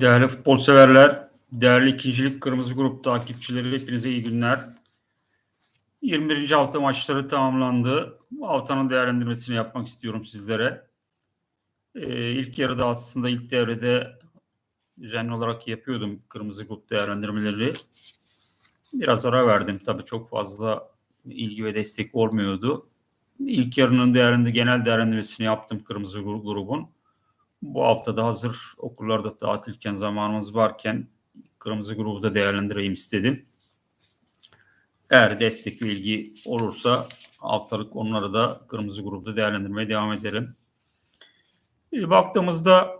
Değerli futbol severler, değerli ikincilik kırmızı grup takipçileri hepinize iyi günler. 21. hafta maçları tamamlandı. Bu haftanın değerlendirmesini yapmak istiyorum sizlere. Ee, ilk yarıda aslında ilk devrede düzenli olarak yapıyordum kırmızı grup değerlendirmeleri. Biraz ara verdim. Tabii çok fazla ilgi ve destek olmuyordu. İlk yarının değerinde genel değerlendirmesini yaptım kırmızı gru- grubun. Bu hafta da hazır okullarda tatilken zamanımız varken kırmızı grubu da değerlendireyim istedim. Eğer destek ve ilgi olursa haftalık onları da kırmızı grupta değerlendirmeye devam ederim. E, baktığımızda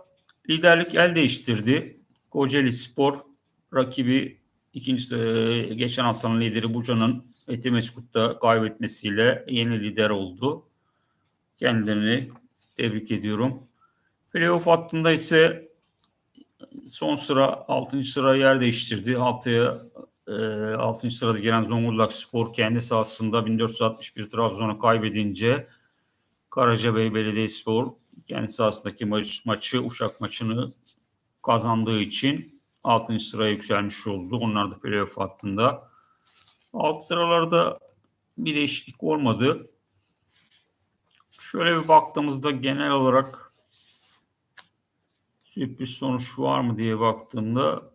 liderlik el değiştirdi. Kocaeli Spor rakibi ikinci e, geçen haftanın lideri Buca'nın Etimeskut'ta kaybetmesiyle yeni lider oldu. Kendilerini tebrik ediyorum. Playoff hattında ise son sıra 6. sıra yer değiştirdi. Haftaya e, 6. sırada gelen Zonguldak Spor kendi sahasında 1461 Trabzon'a kaybedince Karacabey Belediyespor kendi sahasındaki maç, maçı Uşak maçını kazandığı için 6. sıraya yükselmiş oldu. Onlar da playoff hattında. Alt sıralarda bir değişiklik olmadı. Şöyle bir baktığımızda genel olarak sürpriz sonuç var mı diye baktığımda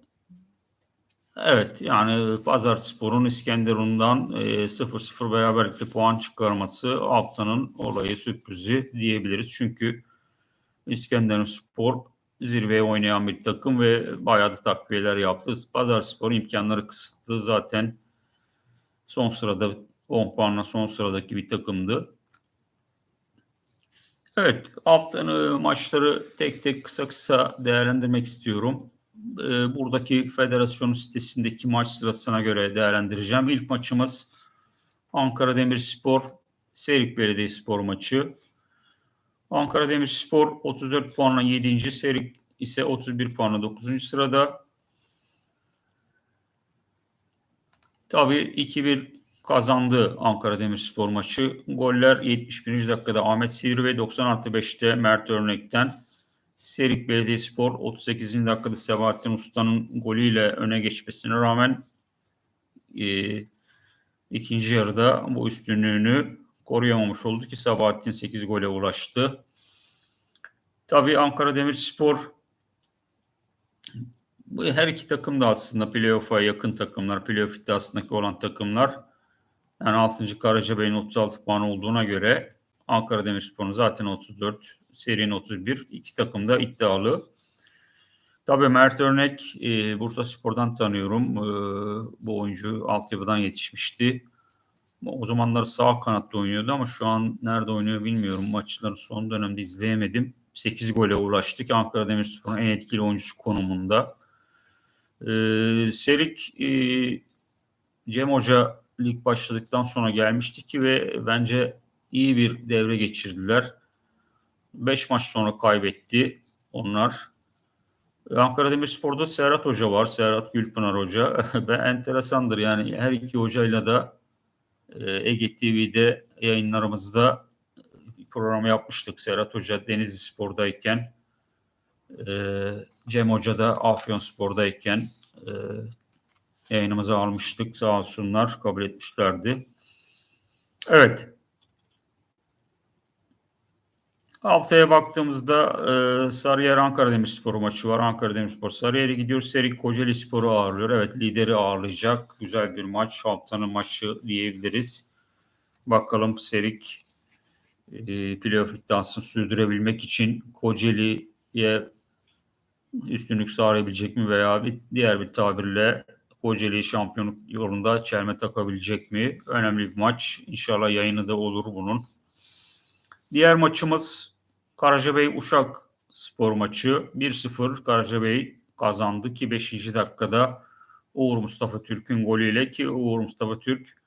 evet yani Pazar Spor'un İskenderun'dan e, 0-0 beraberlikle puan çıkarması haftanın olayı sürprizi diyebiliriz. Çünkü İskenderun Spor zirveye oynayan bir takım ve bayağı da takviyeler yaptı. Pazar Spor imkanları kısıtlı zaten son sırada 10 puanla son sıradaki bir takımdı. Evet, haftanın maçları tek tek kısa kısa değerlendirmek istiyorum. Ee, Buradaki federasyon sitesindeki maç sırasına göre değerlendireceğim. İlk maçımız Ankara Demirspor Serik Belediyespor maçı. Ankara Demirspor 34 puanla 7. Serik ise 31 puanla 9. sırada. Tabii 2-1 kazandı Ankara Demirspor maçı. Goller 71. dakikada Ahmet Sivri ve 90 artı 5'te Mert Örnek'ten. Serik Belediyespor 38. dakikada Sebahattin Usta'nın golüyle öne geçmesine rağmen e, ikinci yarıda bu üstünlüğünü koruyamamış oldu ki Sabahattin 8 gole ulaştı. Tabii Ankara Demirspor bu her iki takım da aslında playoff'a yakın takımlar, playoff iddiasındaki olan takımlar. Yani 6. Karacabey'in 36 puan olduğuna göre Ankara Demirspor'un zaten 34, serinin 31. İki takım da iddialı. Tabii Mert Örnek e, Bursa Spor'dan tanıyorum. E, bu oyuncu altyapıdan yetişmişti. O zamanlar sağ kanatta oynuyordu ama şu an nerede oynuyor bilmiyorum. Maçları son dönemde izleyemedim. 8 gole ulaştık. Ankara Demirspor'un en etkili oyuncusu konumunda. E, Serik e, Cem Hoca lig başladıktan sonra gelmişti ki ve bence iyi bir devre geçirdiler. 5 maç sonra kaybetti onlar. Ankara Demirspor'da Serhat Hoca var. Serhat Gülpınar Hoca. ve enteresandır yani her iki hocayla da e, Ege TV'de yayınlarımızda program yapmıştık. Serhat Hoca Denizli Spor'dayken e, Cem Hoca da Afyon Spor'dayken e, yayınımıza almıştık. Sağ olsunlar kabul etmişlerdi. Evet. Haftaya baktığımızda e, Sarıyer Ankara Demirspor maçı var. Ankara Demirspor Sarıyer'e gidiyor. Serik Kocaeli Spor'u ağırlıyor. Evet lideri ağırlayacak. Güzel bir maç. Haftanın maçı diyebiliriz. Bakalım Serik e, playoff iddiasını sürdürebilmek için Kocaeli'ye üstünlük sağlayabilecek mi veya bir diğer bir tabirle Kocaeli şampiyonluk yolunda çelme takabilecek mi? Önemli bir maç. İnşallah yayını da olur bunun. Diğer maçımız Karacabey Uşak spor maçı. 1-0 Karacabey kazandı ki 5. dakikada Uğur Mustafa Türk'ün golüyle ki Uğur Mustafa Türk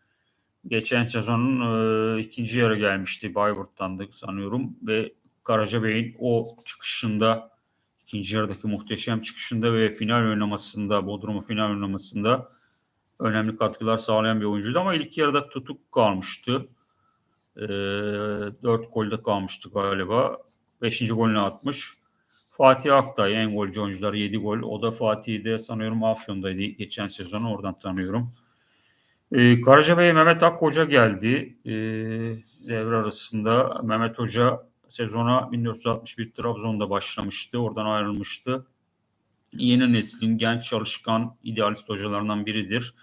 geçen sezonun e, ikinci yarı gelmişti Bayburt'tan da sanıyorum ve Karacabey'in o çıkışında ikinci yarıdaki muhteşem çıkışında ve final oynamasında, Bodrum'u final oynamasında önemli katkılar sağlayan bir oyuncuydu ama ilk yarıda tutuk kalmıştı. E, 4 golde kalmıştı galiba. Beşinci golünü atmış. Fatih Aktay en golcü oyuncular 7 gol. O da Fatih'de sanıyorum Afyon'daydı geçen sezon oradan tanıyorum. Ee, Karacabey'e Mehmet Akkoca geldi. Ee, devre arasında Mehmet Hoca sezona 1961 Trabzon'da başlamıştı. Oradan ayrılmıştı. Yeni neslin genç çalışkan idealist hocalarından biridir.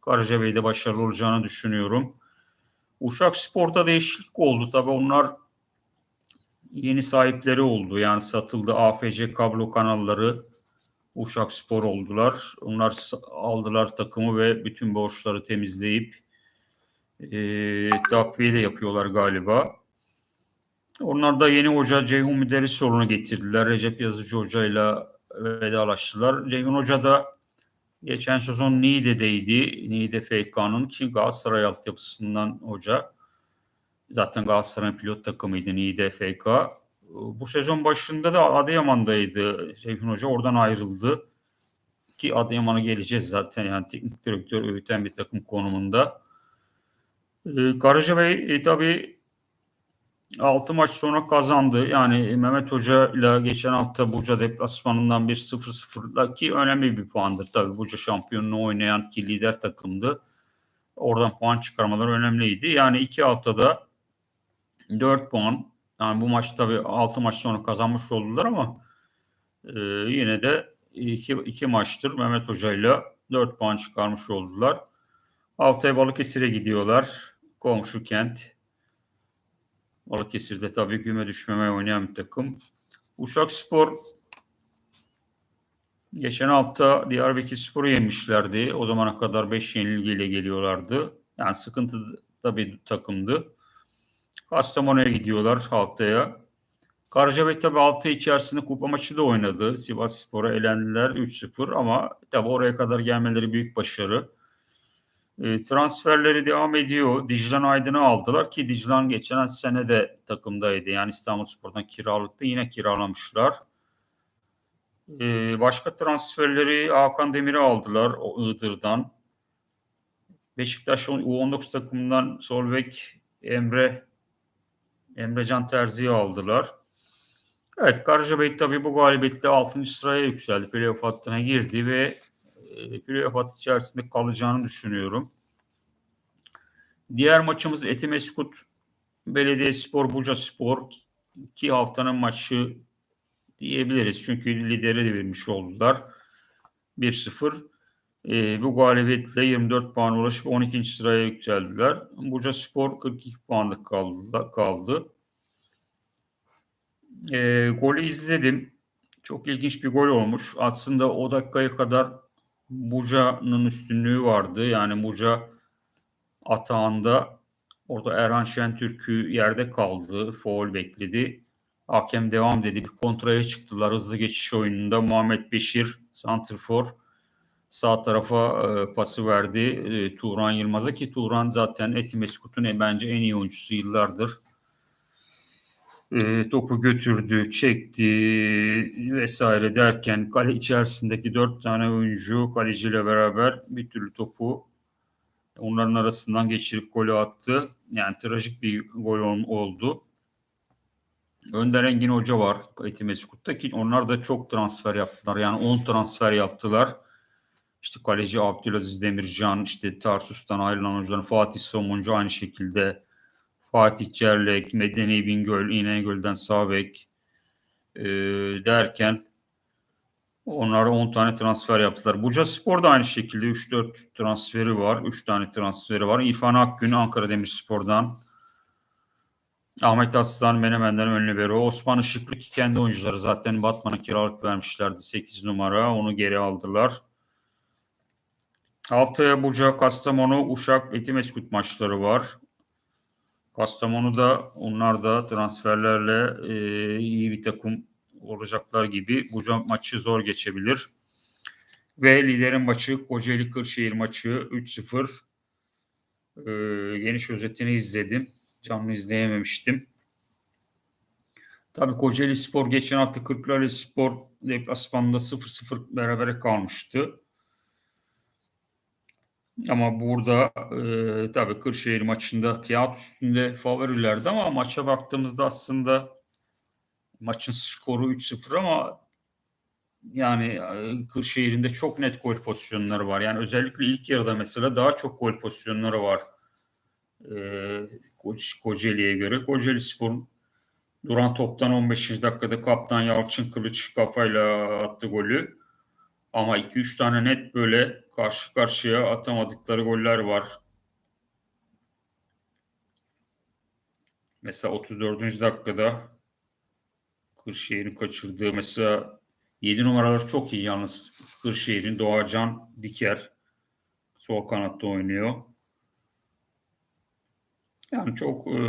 Karacabey'de başarılı olacağını düşünüyorum. Uşak Spor'da değişiklik oldu. Tabii onlar yeni sahipleri oldu. Yani satıldı. AFC kablo kanalları Uşak Spor oldular. Onlar aldılar takımı ve bütün borçları temizleyip e, takviye de yapıyorlar galiba. Onlar da yeni hoca Ceyhun Müderrisoğlu'nu getirdiler. Recep Yazıcı Hoca ile vedalaştılar. Ceyhun Hoca da geçen sezon Niğde'deydi. Niğde FK'nın ki Galatasaray altyapısından hoca. Zaten Galatasaray'ın pilot takımıydı Niğde FK. Bu sezon başında da Adıyaman'daydı Ceyhun Hoca. Oradan ayrıldı. Ki Adıyaman'a geleceğiz zaten yani teknik direktör öğüten bir takım konumunda. Ee, Karacabey e, tabii 6 maç sonra kazandı. Yani Mehmet Hoca ile geçen hafta Burca deplasmanından bir 0-0'la ki önemli bir puandır. Tabii Burca şampiyonluğu oynayan ki lider takımdı. Oradan puan çıkarmaları önemliydi. Yani iki haftada 4 puan. Yani bu maç tabii 6 maç sonra kazanmış oldular ama e, yine de iki, iki maçtır Mehmet Hoca ile 4 puan çıkarmış oldular. Haftaya Balıkesir'e gidiyorlar. Komşu kent. Balıkesir'de tabii küme düşmemeye oynayan bir takım. Uşak Spor geçen hafta Diyarbakır Spor'u yenmişlerdi. O zamana kadar 5 yenilgiyle geliyorlardı. Yani sıkıntı tabii bir takımdı. Kastamonu'ya gidiyorlar haftaya. Karacabey tabii hafta içerisinde kupa maçı da oynadı. Sivas Spor'a elendiler 3-0 ama tabii oraya kadar gelmeleri büyük başarı. E, transferleri devam ediyor. Diclan Aydın'ı aldılar ki Diclan geçen sene de takımdaydı. Yani İstanbul Spor'dan kiralıktı. Yine kiralamışlar. E, başka transferleri Hakan Demir'i aldılar o Iğdır'dan. Beşiktaş U19 takımından Solbek Emre Emrecan Terzi'yi aldılar. Evet Karacabey tabii bu galibiyetle 6. sıraya yükseldi. Playoff hattına girdi ve playoff hattı içerisinde kalacağını düşünüyorum. Diğer maçımız Etimeskut Belediyespor Buca Spor ki haftanın maçı diyebiliriz. Çünkü lideri de vermiş oldular. 1-0. E, bu galibiyetle 24 puan ulaşıp 12. sıraya yükseldiler. Buca Spor 42 puanlık kaldı. kaldı. E, golü izledim. Çok ilginç bir gol olmuş. Aslında o dakikaya kadar Buca'nın üstünlüğü vardı. Yani Buca atağında orada Erhan Şentürk'ü yerde kaldı. Foul bekledi. Hakem devam dedi. Bir kontraya çıktılar. Hızlı geçiş oyununda Muhammed Beşir Santrfor sağ tarafa e, pası verdi e, Turan Yılmaz'a ki Turan zaten Etimeskut'un e, bence en iyi oyuncusu yıllardır. E, topu götürdü, çekti vesaire derken kale içerisindeki dört tane oyuncu kaleciyle beraber bir türlü topu onların arasından geçirip golü attı. Yani trajik bir gol ol- oldu. Önder Engin Hoca var Etimeskut'ta ki onlar da çok transfer yaptılar. Yani 10 transfer yaptılar. İşte kaleci Abdülaziz Demircan, işte Tarsus'tan ayrılan oyuncuların Fatih Somuncu aynı şekilde Fatih Cerlek, Medeni Bingöl, İnegöl'den Sabek e, derken onlar 10 tane transfer yaptılar. Buca Spor da aynı şekilde 3-4 transferi var. 3 tane transferi var. İrfan Akgün Ankara Demirspor'dan. Ahmet Aslan Menemen'den ön libero. Osman Işıklı ki kendi oyuncuları zaten Batman'a kiralık vermişlerdi 8 numara. Onu geri aldılar. Haftaya Buca, Kastamonu, Uşak, Etimeskut maçları var. Kastamonu'da onlar da transferlerle e, iyi bir takım olacaklar gibi. Buca maçı zor geçebilir. Ve liderin maçı Kocaeli Kırşehir maçı 3-0. E, geniş özetini izledim. Canlı izleyememiştim. Tabii Kocaeli Spor geçen hafta Kırklareli Spor deplasmanında 0-0 berabere kalmıştı. Ama burada e, tabii Kırşehir maçında kağıt üstünde favorilerdi ama maça baktığımızda aslında maçın skoru 3-0 ama yani e, Kırşehir'in de çok net gol pozisyonları var. Yani özellikle ilk yarıda mesela daha çok gol pozisyonları var. E, Ko- Kocaeli'ye göre. Kocaeli Spor'un duran toptan 15. dakikada kaptan Yalçın Kılıç kafayla attı golü. Ama 2-3 tane net böyle karşı karşıya atamadıkları goller var. Mesela 34. dakikada Kırşehir'in kaçırdığı mesela 7 numaralar çok iyi yalnız. Kırşehir'in Doğacan Diker sol kanatta oynuyor. Yani çok e,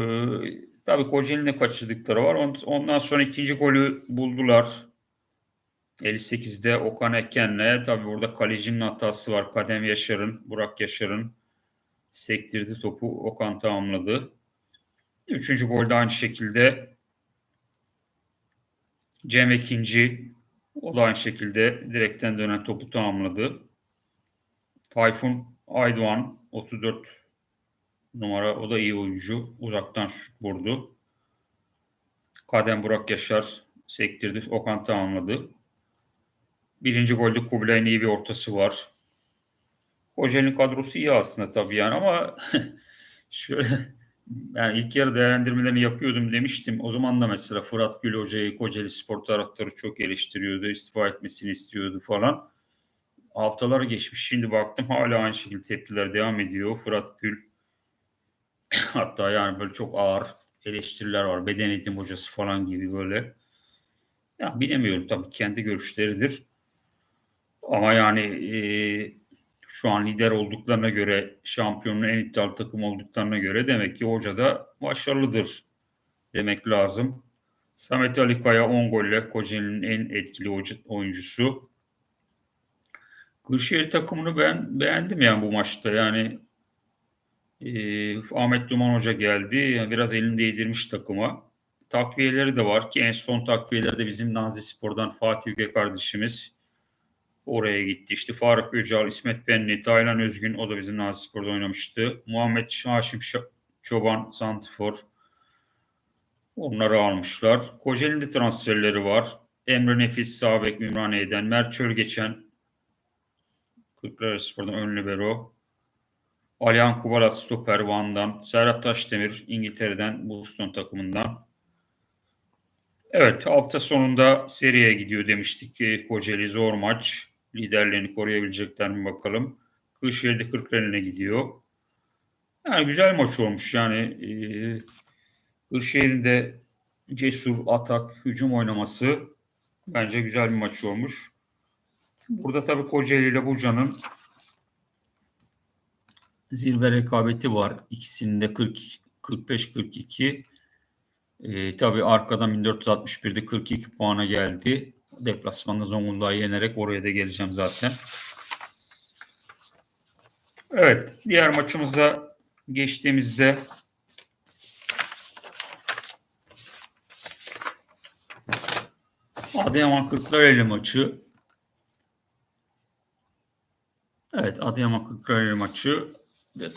tabii Kocaeli'nin kaçırdıkları var. On- Ondan sonra ikinci golü buldular. 58'de Okan Eken'le tabii burada kalecinin hatası var. Kadem Yaşar'ın, Burak Yaşar'ın sektirdi topu Okan tamamladı. Üçüncü golde aynı şekilde Cem Ekinci o da aynı şekilde direkten dönen topu tamamladı. Tayfun Aydoğan 34 numara o da iyi oyuncu. Uzaktan şut vurdu. Kadem Burak Yaşar sektirdi. Okan tamamladı. Birinci golde Kubilay'ın iyi bir ortası var. Kocaeli'nin kadrosu iyi aslında tabii yani ama şöyle yani ilk yarı değerlendirmelerini yapıyordum demiştim. O zaman da mesela Fırat Gül Hoca'yı Kocaeli Spor taraftarı çok eleştiriyordu. istifa etmesini istiyordu falan. Haftalar geçmiş. Şimdi baktım hala aynı şekilde tepkiler devam ediyor. Fırat Gül hatta yani böyle çok ağır eleştiriler var. Beden eğitim hocası falan gibi böyle. Ya bilemiyorum tabii kendi görüşleridir. Ama yani e, şu an lider olduklarına göre, şampiyonun en iddialı takım olduklarına göre demek ki hoca da başarılıdır demek lazım. Samet Ali Kaya 10 golle Kocaeli'nin en etkili oyuncusu. Kırşehir takımını ben beğendim yani bu maçta. Yani e, Ahmet Duman Hoca geldi. Yani biraz elini değdirmiş takıma. Takviyeleri de var ki en son takviyeleri de bizim Nazi Spor'dan Fatih Yüge kardeşimiz oraya gitti. İşte Faruk Öcal, İsmet Benli, Taylan Özgün o da bizim Nazi Spor'da oynamıştı. Muhammed Haşim Çoban Santifor onları almışlar. Kocaeli'nde transferleri var. Emre Nefis Sabek Ümraniye'den, Mert Çölgeçen Kırklareli Spor'dan ön libero. Alihan Kubalas stoper Van'dan. Serhat Taşdemir İngiltere'den Boston takımından. Evet hafta sonunda seriye gidiyor demiştik ki Kocaeli zor maç. Liderliğini koruyabilecekler mi bakalım. Kırşehir'de Kırklareli'ne gidiyor. Yani güzel maç olmuş yani. E, Kırşehir'in de cesur atak, hücum oynaması bence güzel bir maç olmuş. Burada tabii Kocaeli ile Buca'nın zirve rekabeti var. İkisinde 40 45-42. Ee, tabii arkadan 1461'de 42 puana geldi. Deplasmanda Zonguldak'ı yenerek oraya da geleceğim zaten. Evet, diğer maçımıza geçtiğimizde Adıyaman Kırklareli maçı. Evet, Adıyaman Kırklareli maçı.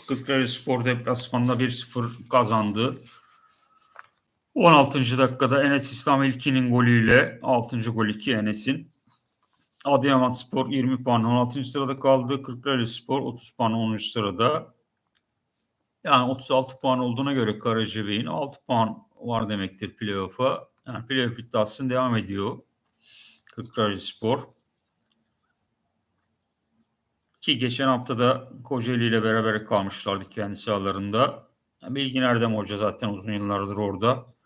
Kırklareli Spor deplasmanda 1-0 kazandı. 16. dakikada Enes İslam İlkin'in golüyle 6. gol 2 Enes'in. Adıyaman Spor 20 puan 16. sırada kaldı. Kırklareli Spor 30 puan 10. sırada. Yani 36 puan olduğuna göre Karacabey'in 6 puan var demektir playoff'a. Yani playoff iddiasını devam ediyor. Kırklareli Spor. Ki geçen hafta da Kocaeli ile beraber kalmışlardı kendi sahalarında. Bilgin Erdem Hoca zaten uzun yıllardır orada.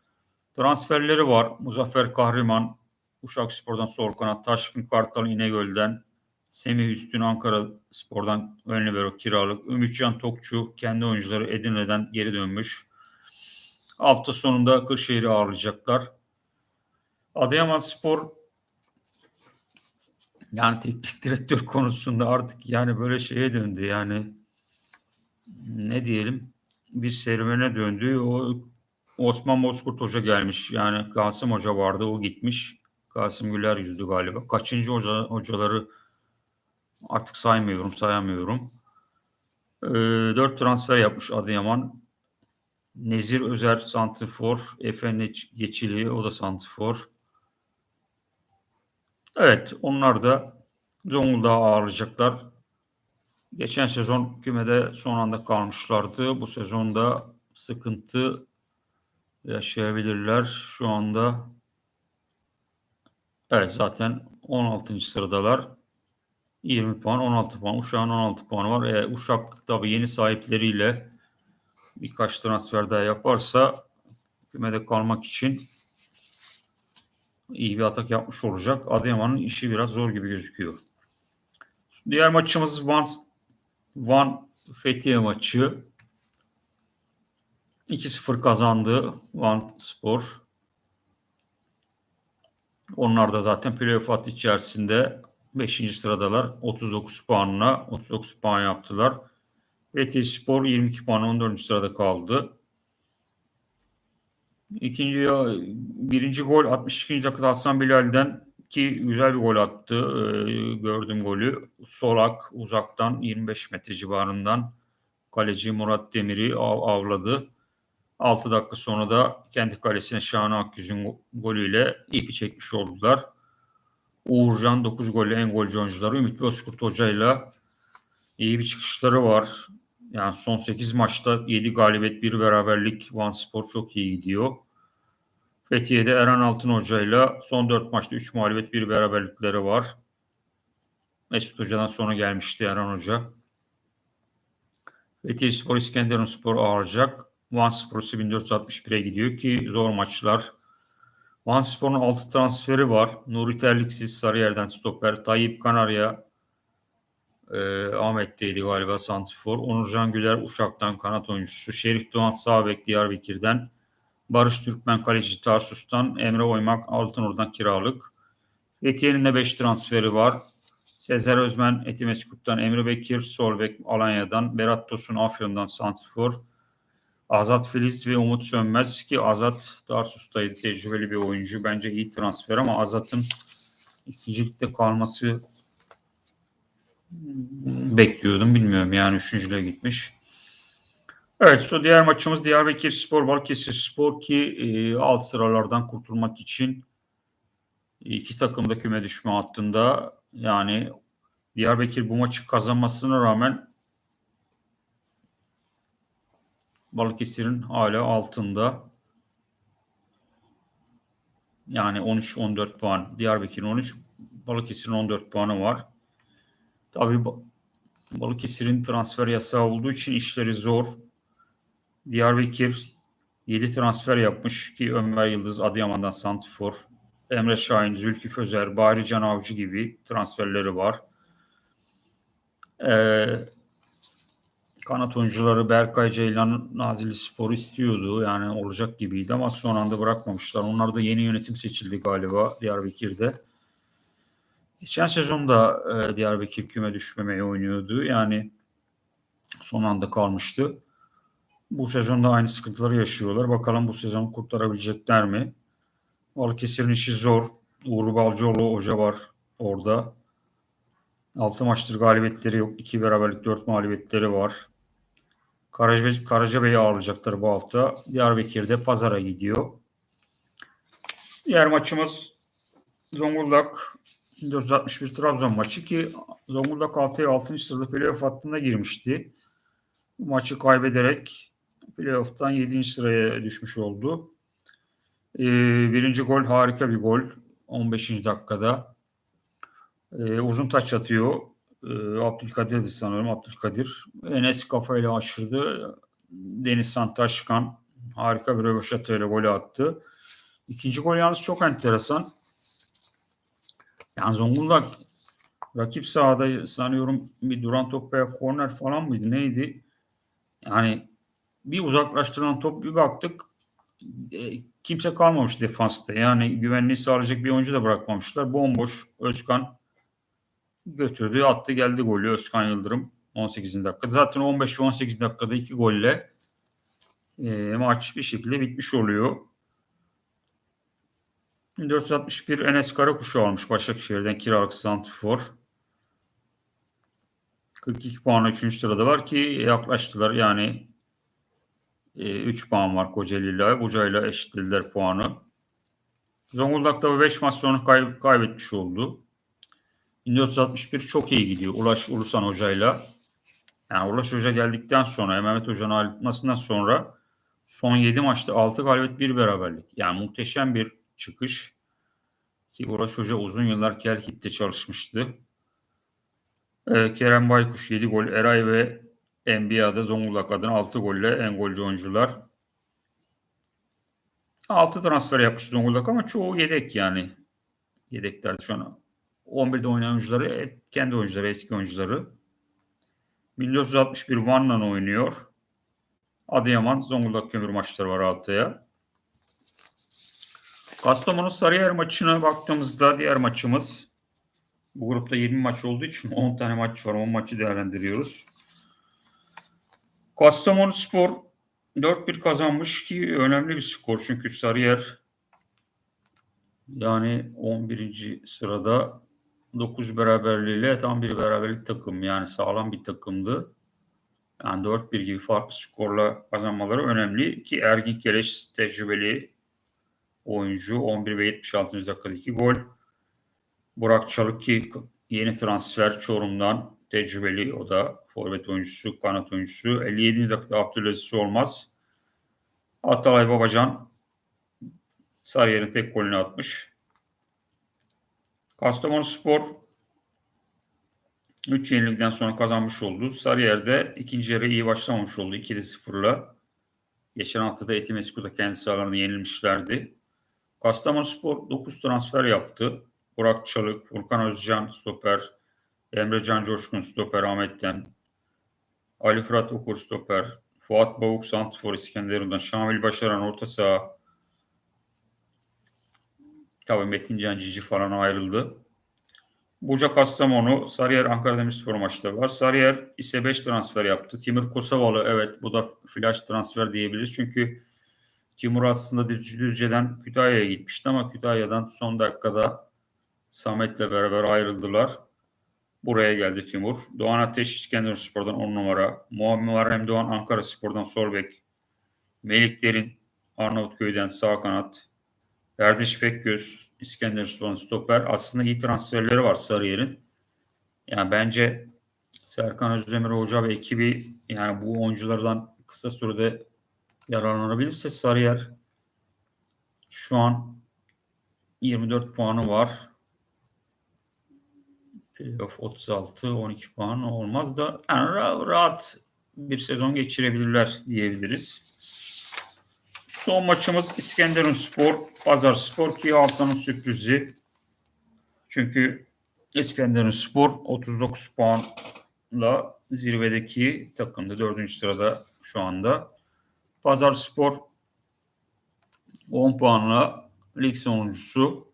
Transferleri var. Muzaffer Kahraman, Uşak Spor'dan sol kanat, Taşkın Kartal İnegöl'den, Semih Üstün Ankara Spor'dan ön libero kiralık, Ümitcan Tokçu kendi oyuncuları Edirne'den geri dönmüş. Hafta sonunda Kırşehir'i ağırlayacaklar. Adıyaman Spor yani teknik direktör konusunda artık yani böyle şeye döndü yani ne diyelim bir serüvene döndü. O Osman Bozkurt Hoca gelmiş. Yani Kasım Hoca vardı o gitmiş. Kasım Güler yüzdü galiba. Kaçıncı hoca, hocaları artık saymıyorum sayamıyorum. Ee, dört transfer yapmış Adıyaman. Nezir Özer Santifor, Efe Geçili o da Santifor. Evet onlar da Zonguldak'ı ağırlayacaklar. Geçen sezon kümede son anda kalmışlardı. Bu sezonda sıkıntı yaşayabilirler. Şu anda evet zaten 16. sıradalar. 20 puan, 16 puan. Uşak'ın 16 puanı var. E, Uşak tabii yeni sahipleriyle birkaç transfer daha yaparsa kümede kalmak için iyi bir atak yapmış olacak. Adıyaman'ın işi biraz zor gibi gözüküyor. Diğer maçımız Van, Van Fethiye maçı. 2-0 kazandı Van Spor. Onlar da zaten playoff hattı içerisinde 5. sıradalar. 39 puanla 39 puan yaptılar. Fethiye Spor 22 puan 14. sırada kaldı. İkinci birinci gol 62. dakikada Hasan Bilal'den ki güzel bir gol attı. Ee, gördüm golü. Solak uzaktan 25 metre civarından kaleci Murat Demir'i av, avladı. 6 dakika sonra da kendi kalesine Şahan Akgüz'ün golüyle ipi çekmiş oldular. Uğurcan 9 golle en golcü oyuncuları. Ümit Bozkurt hocayla iyi bir çıkışları var. Yani son 8 maçta 7 galibiyet, 1 beraberlik Van Spor çok iyi gidiyor. Fethiye'de Eren Altın hocayla son 4 maçta 3 mağlubiyet, 1 beraberlikleri var. Mesut Hoca'dan sonra gelmişti Eren Hoca. Fethiye Spor İskenderun Spor ağıracak. Van Spor 1461'e gidiyor ki zor maçlar. Van Spor'un 6 transferi var. Nuri Terliksiz Sarıyer'den stoper. Tayyip Kanarya e, Ahmet'teydi galiba Santifor. Onurcan Güler Uşak'tan kanat oyuncusu. Şerif Doğan Sağbek Diyarbakır'dan. Barış Türkmen kaleci Tarsus'tan. Emre Oymak Altınor'dan kiralık. Fethiye'nin de 5 transferi var. Sezer Özmen Etimeskut'tan. Emre Bekir Solbek Alanya'dan. Berat Tosun Afyon'dan Santifor. Azat Filiz ve Umut Sönmez ki Azat Tarsus'taydı tecrübeli bir oyuncu. Bence iyi transfer ama Azat'ın ikincilikte kalması bekliyordum. Bilmiyorum yani üçüncüle gitmiş. Evet so diğer maçımız Diyarbakır Spor Balıkesir Spor ki e, alt sıralardan kurtulmak için iki takım da küme düşme hattında yani Diyarbakır bu maçı kazanmasına rağmen Balıkesir'in hala altında. Yani 13-14 puan. Diyarbakır'ın 13, Balıkesir'in 14 puanı var. Tabii Balıkesir'in transfer yasağı olduğu için işleri zor. Diyarbakır 7 transfer yapmış ki Ömer Yıldız Adıyaman'dan Santifor, Emre Şahin, Zülkü Fözer, Bahri Can Avcı gibi transferleri var. Ee, kanat oyuncuları Berkay Ceylan Nazilli Spor istiyordu. Yani olacak gibiydi ama son anda bırakmamışlar. Onlar da yeni yönetim seçildi galiba Diyarbakır'da. Geçen sezonda e, Diyarbakır küme düşmemeye oynuyordu. Yani son anda kalmıştı. Bu sezonda aynı sıkıntıları yaşıyorlar. Bakalım bu sezon kurtarabilecekler mi? Balıkesir'in işi zor. Uğur Balcıoğlu hoca var orada. 6 maçtır galibiyetleri yok. 2 beraberlik 4 mağlubiyetleri var. Karacabey, Karacabey'i ağırlayacaklar bu hafta. Diyarbakır'da pazara gidiyor. Diğer maçımız Zonguldak 461 Trabzon maçı ki Zonguldak haftaya 6. sırada playoff hattına girmişti. Bu maçı kaybederek playoff'tan 7. sıraya düşmüş oldu. Ee, birinci gol harika bir gol. 15. dakikada. Ee, uzun taç atıyor. Ee, Abdülkadir'di sanıyorum. Abdülkadir. Enes kafayla aşırdı. Deniz Santaşkan harika bir röveşatayla golü attı. İkinci gol yalnız çok enteresan. Yani Zonguldak rakip sahada sanıyorum bir duran top veya korner falan mıydı neydi? Yani bir uzaklaştırılan top bir baktık e, kimse kalmamış defansta. Yani güvenliği sağlayacak bir oyuncu da bırakmamışlar. Bomboş Özkan götürdü attı geldi golü Özkan Yıldırım 18. dakikada. Zaten 15 ve 18 dakikada iki golle e, maç bir şekilde bitmiş oluyor. 461 Enes Karakuş'u almış Başakşehir'den kiralık santifor. 42 puan 3. sırada var ki yaklaştılar yani e, 3 puan var Kocaeli ile Buca ile eşitlediler puanı. Zonguldak'ta 5 maç sonra kay- kaybetmiş oldu. 1461 çok iyi gidiyor Ulaş Ulusan Hoca'yla. Yani Ulaş Hoca geldikten sonra, Mehmet Hoca'nın ayrılmasından sonra son 7 maçta 6 galibiyet 1 beraberlik. Yani muhteşem bir çıkış. Ki Ulaş Hoca uzun yıllar Kelkit'te çalışmıştı. Ee, Kerem Baykuş 7 gol, Eray ve NBA'da Zonguldak adına 6 golle en golcü oyuncular. 6 transfer yapmış Zonguldak ama çoğu yedek yani. Yedekler şu an 11'de oynayan oyuncuları hep kendi oyuncuları, eski oyuncuları. 1461 Van'la oynuyor. Adıyaman, Zonguldak Kömür maçları var haftaya. Kastamonu Sarıyer maçına baktığımızda diğer maçımız bu grupta 20 maç olduğu için 10 tane maç var. 10 maçı değerlendiriyoruz. Kastamonu Spor 4-1 kazanmış ki önemli bir skor. Çünkü Sarıyer yani 11. sırada 9 beraberliğiyle tam bir beraberlik takım. Yani sağlam bir takımdı. Yani 4-1 gibi farklı skorla kazanmaları önemli ki Ergin Keleş tecrübeli oyuncu 11 ve 76. dakikada 2 gol. Burak Çalık ki yeni transfer Çorum'dan tecrübeli o da forvet oyuncusu, kanat oyuncusu. 57. dakikada Abdülaziz Olmaz. Atalay Babacan Sarıyer'in tek golünü atmış. Kastamonu Spor 3 yenilikten sonra kazanmış oldu. Sarıyer'de ikinci yarı iyi başlamamış oldu 2-0'la. Geçen hafta da Etimesgut'ta kendi sahalarında yenilmişlerdi. Kastamonu Spor 9 transfer yaptı. Burak Çalık, Furkan Özcan stoper, Emre Can Coşkun stoper Ahmet'ten, Ali Fırat Okur stoper, Fuat Bavuk Santifor İskenderun'dan, Şamil Başaran orta saha, tabii Metin Can Cici falan ayrıldı. Buca Kastamonu, Sarıyer Ankara Demirspor maçta var. Sarıyer ise 5 transfer yaptı. Timur Kosovalı evet bu da flash transfer diyebiliriz. Çünkü Timur aslında Düz- Düzce'den Kütahya'ya gitmişti ama Kütahya'dan son dakikada Samet'le beraber ayrıldılar. Buraya geldi Timur. Doğan Ateş İskenderunspor'dan 10 numara. Muharrem Doğan Ankara Spor'dan sol bek. Melik Derin Arnavutköy'den sağ kanat. Erdiş Pekgöz İskenderunspor'un stoper. Aslında iyi transferleri var Sarıyer'in. Yani bence Serkan Özdemir Hoca ve ekibi yani bu oyunculardan kısa sürede yararlanabilirse Sarıyer şu an 24 puanı var. Playoff 36, 12 puan olmaz da yani ra- rahat bir sezon geçirebilirler diyebiliriz. Son maçımız İskenderun Spor, Pazar Spor ki haftanın sürprizi. Çünkü İskenderun Spor 39 puanla zirvedeki takımda 4. sırada şu anda. Pazar Spor 10 puanla lig sonuncusu.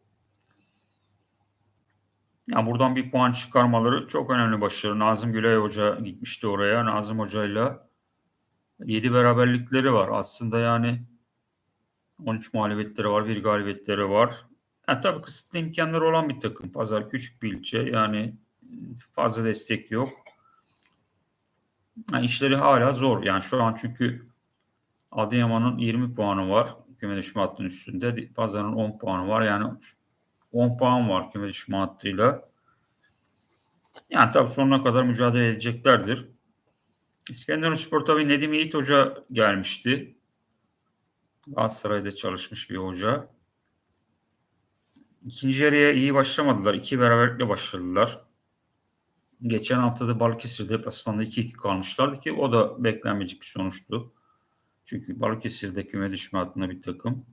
Yani buradan bir puan çıkarmaları çok önemli başarı. Nazım Gülay Hoca gitmişti oraya. Nazım Hoca'yla 7 beraberlikleri var. Aslında yani 13 mağlubiyetleri var, bir galibiyetleri var. Yani tabii kısıtlı imkanları olan bir takım. Pazar küçük bir ilçe. Yani fazla destek yok. Yani işleri hala zor. Yani şu an çünkü Adıyaman'ın 20 puanı var. Küme düşme hattının üstünde. Pazar'ın 10 puanı var. Yani 10 puan var küme düşme hattıyla. Yani tabii sonuna kadar mücadele edeceklerdir. İskenderun Spor tabii Nedim Yiğit Hoca gelmişti. Galatasaray'da çalışmış bir hoca. İkinci yarıya iyi başlamadılar. İki beraberlikle başladılar. Geçen hafta da Balıkesir deplasmanda 2-2 kalmışlardı ki o da beklenmeyecek bir sonuçtu. Çünkü Balıkesir'de küme düşme hattında bir takım.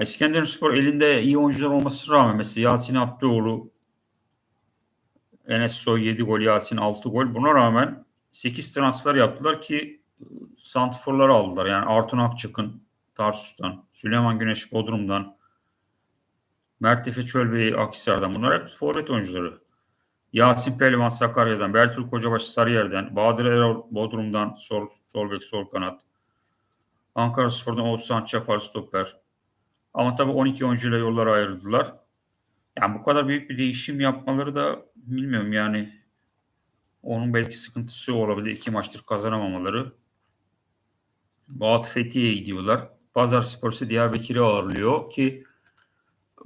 İskenderun Spor elinde iyi oyuncular olmasına rağmen mesela Yasin Abdioğlu, Enes Soy 7 gol, Yasin 6 gol. Buna rağmen 8 transfer yaptılar ki santiforları aldılar. Yani Artun Akçak'ın Tarsus'tan, Süleyman Güneş Bodrum'dan, Mert Efe Çölbey Akhisar'dan. Bunlar hep forvet oyuncuları. Yasin Pehlivan Sakarya'dan, Bertul Kocabaş Sarıyer'den, Bahadır Erol Bodrum'dan sol, sol bek sol kanat. Ankara Spor'dan Oğuzhan Çapar stoper. Ama tabii 12 oyuncuyla yollara ayrıldılar. Yani bu kadar büyük bir değişim yapmaları da bilmiyorum yani onun belki sıkıntısı olabilir. İki maçtır kazanamamaları. Baat Fethiye'ye gidiyorlar. Pazar Spor ise Diyarbakır'ı ağırlıyor ki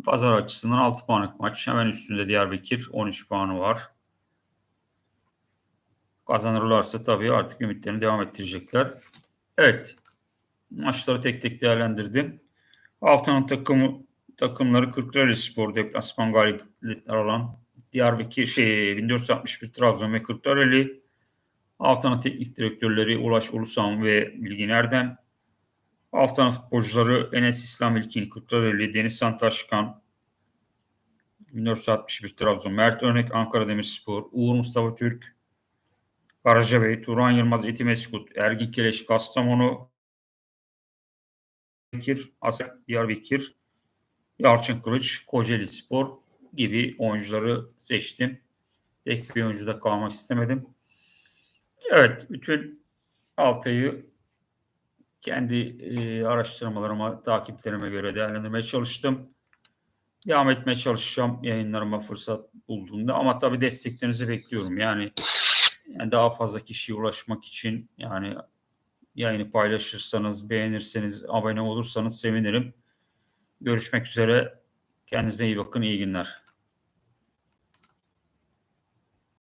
Pazar açısından 6 puanlık maç. Hemen üstünde Diyarbakır 13 puanı var. Kazanırlarsa tabii artık ümitlerini devam ettirecekler. Evet. Maçları tek tek değerlendirdim. Haftanın takımı takımları Kırklareli Spor deplasman galibiyetler alan Diyarbakır şey 1461 Trabzon ve Kırklareli. Haftanın teknik direktörleri Ulaş Ulusan ve Bilgin Erdem. Haftanın futbolcuları Enes İslam İlkin Kırklareli, Deniz Santaşkan 1461 Trabzon, Mert Örnek Ankara Demirspor, Uğur Mustafa Türk, Karacabey, Turan Yılmaz, Etimeskut, Ergin Keleş, Kastamonu, Bekir, Asak, Diyarbakır, Yalçın Kılıç, Kocaeli Spor gibi oyuncuları seçtim. Tek bir oyuncuda kalmak istemedim. Evet, bütün haftayı kendi e, araştırmalarıma, takiplerime göre değerlendirmeye çalıştım. Devam etmeye çalışacağım yayınlarıma fırsat bulduğumda ama tabii desteklerinizi bekliyorum. Yani, yani daha fazla kişiye ulaşmak için yani yayını paylaşırsanız, beğenirseniz, abone olursanız sevinirim. Görüşmek üzere. Kendinize iyi bakın. iyi günler.